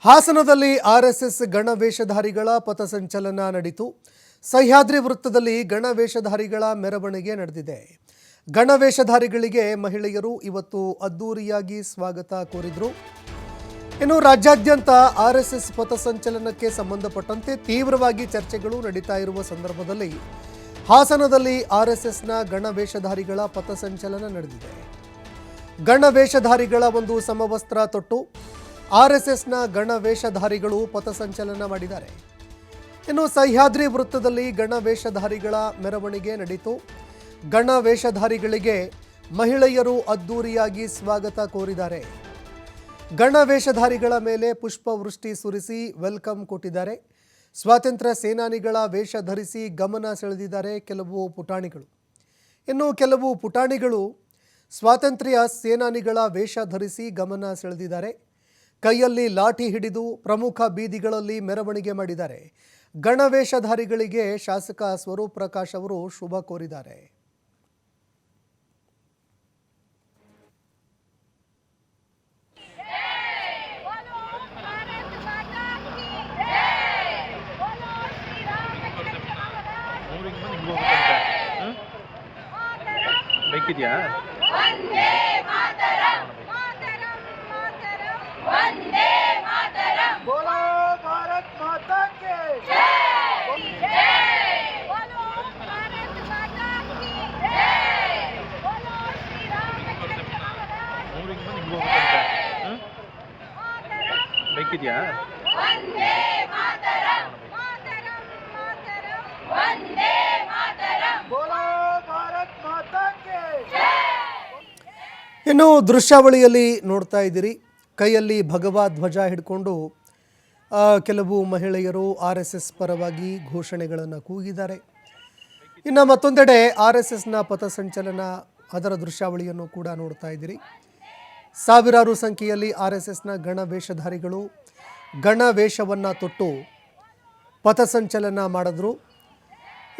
ಹಾಸನದಲ್ಲಿ ಆರ್ಎಸ್ಎಸ್ ಗಣವೇಷಧಾರಿಗಳ ಪಥಸಂಚಲನ ನಡೆಯಿತು ಸಹ್ಯಾದ್ರಿ ವೃತ್ತದಲ್ಲಿ ಗಣವೇಷಧಾರಿಗಳ ಮೆರವಣಿಗೆ ನಡೆದಿದೆ. ಗಣವೇಷಧಾರಿಗಳಿಗೆ ಮಹಿಳೆಯರು ಇವತ್ತು ಅದ್ದೂರಿಯಾಗಿ ಸ್ವಾಗತ ಕೋರಿದರು. ಇನ್ನು ರಾಜ್ಯಾದ್ಯಂತ ಆರ್ಎಸ್ಎಸ್ ಪಥಸಂಚಲನಕ್ಕೆ ಸಂಬಂಧಪಟ್ಟಂತೆ ತೀವ್ರವಾಗಿ ಚರ್ಚೆಗಳು ನಡೀತಾ ಇರುವ ಸಂದರ್ಭದಲ್ಲಿ ಹಾಸನದಲ್ಲಿ ಆರ್ಎಸ್ಎಸ್ನ ಗಣವೇಷಧಾರಿಗಳ ಪಥಸಂಚಲನ ನಡೆದಿದೆ. ಗಣವೇಷಧಾರಿಗಳ ಒಂದು ಸಮವಸ್ತ್ರ ತೊಟ್ಟು ಆರ್ಎಸ್ಎಸ್ನ ಗಣವೇಷಧಾರಿಗಳು ಪಥಸಂಚಲನ ಮಾಡಿದ್ದಾರೆ. ಇನ್ನು ಸಹ್ಯಾದ್ರಿ ವೃತ್ತದಲ್ಲಿ ಗಣವೇಷಧಾರಿಗಳ ಮೆರವಣಿಗೆ ನಡೆಯಿತು ಗಣವೇಷಧಾರಿಗಳಿಗೆ ಮಹಿಳೆಯರು ಅದ್ದೂರಿಯಾಗಿ ಸ್ವಾಗತ ಕೋರಿದ್ದಾರೆ. ಗಣವೇಷಧಾರಿಗಳ ಮೇಲೆ ಪುಷ್ಪವೃಷ್ಟಿ ಸುರಿಸಿ ವೆಲ್ಕಮ್ ಕೊಟ್ಟಿದ್ದಾರೆ. ಸ್ವಾತಂತ್ರ್ಯ ಸೇನಾನಿಗಳ ವೇಷ ಧರಿಸಿ ಗಮನ ಸೆಳೆದಿದ್ದಾರೆ ಕೆಲವು ಪುಟಾಣಿಗಳು. ಇನ್ನು ಕೆಲವು ಪುಟಾಣಿಗಳು ಸ್ವಾತಂತ್ರ್ಯ ಸೇನಾನಿಗಳ ವೇಷ ಧರಿಸಿ ಗಮನ ಸೆಳೆದಿದ್ದಾರೆ. ಕೈಯಲ್ಲಿ ಲಾಠಿ ಹಿಡಿದು ಪ್ರಮುಖ ಬೀದಿಗಳಲ್ಲಿ ಮೆರವಣಿಗೆ ಮಾಡಿದ್ದಾರೆ. ಗಣವೇಷಧಾರಿಗಳಿಗೆ ಶಾಸಕ ಸ್ವರೂಪ್ ಪ್ರಕಾಶ್ ಅವರು ಶುಭ ಕೋರಿದ್ದಾರೆ. बोलो ವಂದೇ ಮಾತರಂ. ಇನ್ನು ದೃಶ್ಯಾವಳಿಯಲ್ಲಿ ನೋಡ್ತಾ ಇದ್ದೀರಿ. ಕೈಯಲ್ಲಿ ಭಗವಾ ಧ್ವಜ ಹಿಡ್ಕೊಂಡು ಕೆಲವು ಮಹಿಳೆಯರು ಆರ್ ಎಸ್ ಎಸ್ ಪರವಾಗಿ ಘೋಷಣೆಗಳನ್ನು ಕೂಗಿದ್ದಾರೆ. ಇನ್ನು ಮತ್ತೊಂದೆಡೆ ಆರ್ ಎಸ್ ಎಸ್ನ ಪಥಸಂಚಲನ ಅದರ ದೃಶ್ಯಾವಳಿಯನ್ನು ಕೂಡ ನೋಡ್ತಾ ಇದ್ದೀರಿ. ಸಾವಿರಾರು ಸಂಖ್ಯೆಯಲ್ಲಿ ಆರ್ ಎಸ್ ಎಸ್ನ ಗಣವೇಷಧಾರಿಗಳು ಗಣವೇಷವನ್ನು ತೊಟ್ಟು ಪಥಸಂಚಲನ ಮಾಡಿದ್ರು.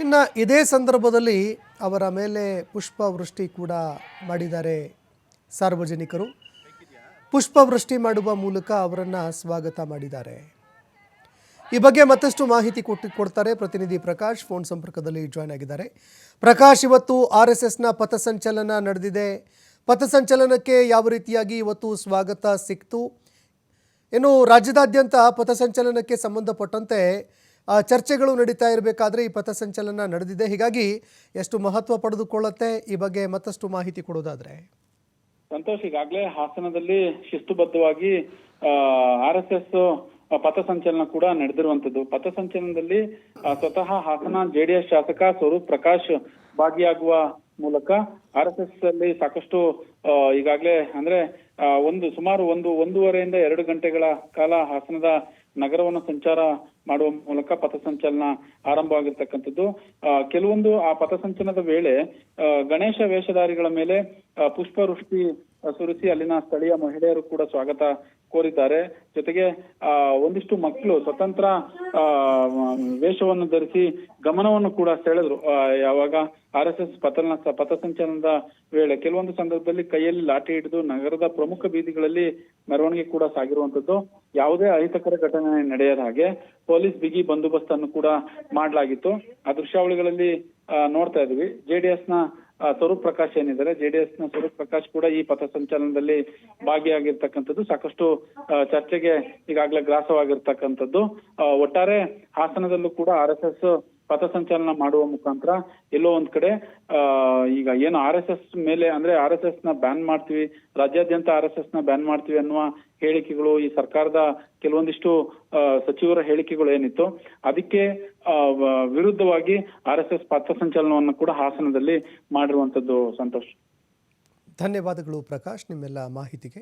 ಇನ್ನು ಇದೇ ಸಂದರ್ಭದಲ್ಲಿ ಅವರ ಮೇಲೆ ಪುಷ್ಪವೃಷ್ಟಿ ಕೂಡ ಮಾಡಿದ್ದಾರೆ ಸಾರ್ವಜನಿಕರು. ಪುಷ್ಪವೃಷ್ಟಿ ಮಾಡುವ ಮೂಲಕ ಅವರನ್ನು ಸ್ವಾಗತ ಮಾಡಿದ್ದಾರೆ. ಈ ಬಗ್ಗೆ ಮತ್ತಷ್ಟು ಮಾಹಿತಿ ಕೊಟ್ಟು ಕೊಡ್ತಾರೆ ಪ್ರತಿನಿಧಿ ಪ್ರಕಾಶ್. ಫೋನ್ ಸಂಪರ್ಕದಲ್ಲಿ ಜಾಯ್ನ್ ಆಗಿದ್ದಾರೆ. ಪ್ರಕಾಶ್, ಇವತ್ತು ಆರ್ ಎಸ್ ಎಸ್ನ ಪಥಸಂಚಲನ ನಡೆದಿದೆ. ಪಥಸಂಚಲನಕ್ಕೆ ಯಾವ ರೀತಿಯಾಗಿ ಇವತ್ತು ಸ್ವಾಗತ ಸಿಕ್ತು? ಇನ್ನು ರಾಜ್ಯದಾದ್ಯಂತ ಪಥಸಂಚಲನಕ್ಕೆ ಸಂಬಂಧಪಟ್ಟಂತೆ ಚರ್ಚೆಗಳು ನಡೀತಾ ಇರಬೇಕಾದ್ರೆ ಈ ಪಥಸಂಚಲನ ನಡೆದಿದೆ. ಹೀಗಾಗಿ ಎಷ್ಟು ಮಹತ್ವ ಪಡೆದುಕೊಳ್ಳುತ್ತೆ? ಈ ಬಗ್ಗೆ ಮತ್ತಷ್ಟು ಮಾಹಿತಿ ಕೊಡೋದಾದ್ರೆ. ಸಂತೋಷ್, ಈಗಾಗಲೇ ಹಾಸನದಲ್ಲಿ ಶಿಸ್ತುಬದ್ಧವಾಗಿ ಆರ್ ಎಸ್ ಎಸ್ ಪಥಸಂಚಲನ ಕೂಡ ನಡೆದಿರುವಂತದ್ದು. ಪಥಸಂಚಲನದಲ್ಲಿ ಸ್ವತಃ ಹಾಸನ ಜೆಡಿಎಸ್ ಶಾಸಕ ಸ್ವರೂಪ್ ಪ್ರಕಾಶ್ ಭಾಗಿಯಾಗುವ ಮೂಲಕ ಆರ್ ಎಸ್ ಎಸ್ ಅಲ್ಲಿ ಸಾಕಷ್ಟು ಈಗಾಗಲೇ ಅಂದ್ರೆ ಒಂದು, ಸುಮಾರು ಒಂದು, ಒಂದೂವರೆಯಿಂದ ಎರಡು ಗಂಟೆಗಳ ಕಾಲ ಹಾಸನದ ನಗರವನ್ನು ಸಂಚಾರ ಮಾಡುವ ಮೂಲಕ ಪಥಸಂಚಲನ ಆರಂಭವಾಗಿರ್ತಕ್ಕಂಥದ್ದು. ಕೆಲವೊಂದು ಆ ಪಥಸಂಚಲನದ ವೇಳೆ ಗಣೇಶ ವೇಷಧಾರಿಗಳ ಮೇಲೆ ಪುಷ್ಪವೃಷ್ಟಿ ಸುರಿಸಿ ಅಲ್ಲಿನ ಸ್ಥಳೀಯ ಮಹಿಳೆಯರು ಕೂಡ ಸ್ವಾಗತ ಕೋರಿದ್ದಾರೆ. ಜೊತೆಗೆ, ಆ, ಒಂದಿಷ್ಟು ಮಕ್ಕಳು ಸ್ವತಂತ್ರ ವೇಷವನ್ನು ಧರಿಸಿ ಗಮನವನ್ನು ಕೂಡ ಸೆಳೆದ್ರು. ಯಾವಾಗ ಆರ್ ಎಸ್ ಎಸ್ ಪಥನ ಪಥಸಂಚಲನದ ವೇಳೆ ಕೆಲವೊಂದು ಸಂದರ್ಭದಲ್ಲಿ ಕೈಯಲ್ಲಿ ಲಾಠಿ ಹಿಡಿದು ನಗರದ ಪ್ರಮುಖ ಬೀದಿಗಳಲ್ಲಿ ಮೆರವಣಿಗೆ ಕೂಡ ಸಾಗಿರುವಂತದ್ದು ಯಾವುದೇ ಅಹಿತಕರ ಘಟನೆ ನಡೆಯದ ಹಾಗೆ ಪೊಲೀಸ್ ಬಿಗಿ ಬಂದೋಬಸ್ತ್ ಅನ್ನು ಕೂಡ ಮಾಡಲಾಗಿತ್ತು. ಆ ದೃಶ್ಯಾವಳಿಗಳಲ್ಲಿ ನೋಡ್ತಾ ಇದ್ವಿ. ಜೆಡಿಎಸ್ನ ಸ್ವರೂಪ್ ಪ್ರಕಾಶ್ ಏನಿದ್ದಾರೆ ಜೆಡಿಎಸ್ನ ಸ್ವರೂಪ್ ಪ್ರಕಾಶ್ ಕೂಡ ಈ ಪಥ ಸಂಚಲನದಲ್ಲಿ ಭಾಗಿಯಾಗಿರ್ತಕ್ಕಂಥದ್ದು. ಸಾಕಷ್ಟು ಚರ್ಚೆಗೆ ಈಗಾಗಲೇ ಗ್ರಾಸವಾಗಿರ್ತಕ್ಕಂಥದ್ದು. ಒಟ್ಟಾರೆ ಹಾಸನದಲ್ಲೂ ಕೂಡ ಆರ್ ಎಸ್ ಎಸ್ ಪಥಸಂಚಲನ ಮಾಡುವ ಮುಖಾಂತರ ಎಲ್ಲೋ ಒಂದ್ ಕಡೆ ಈಗ ಏನು ಆರ್ ಎಸ್ ಎಸ್ ಮೇಲೆ ಅಂದ್ರೆ ಆರ್ ಎಸ್ ಎಸ್ನ ಬ್ಯಾನ್ ಮಾಡ್ತೀವಿ ರಾಜ್ಯಾದ್ಯಂತ ಆರ್ ಎಸ್ ಎಸ್ನ ಬ್ಯಾನ್ ಮಾಡ್ತೀವಿ ಅನ್ನುವ ಹೇಳಿಕೆಗಳು ಈ ಸರ್ಕಾರದ ಕೆಲವೊಂದಿಷ್ಟು ಸಚಿವರ ಹೇಳಿಕೆಗಳು ಏನಿತ್ತು ಅದಕ್ಕೆ ವಿರುದ್ಧವಾಗಿ ಆರ್ ಎಸ್ ಎಸ್ ಪಥಸಂಚಲನವನ್ನು ಕೂಡ ಹಾಸನದಲ್ಲಿ ಮಾಡಿರುವಂತದ್ದು ಸಂತೋಷ. ಧನ್ಯವಾದಗಳು ಪ್ರಕಾಶ್ ನಿಮ್ಮೆಲ್ಲ ಮಾಹಿತಿಗೆ.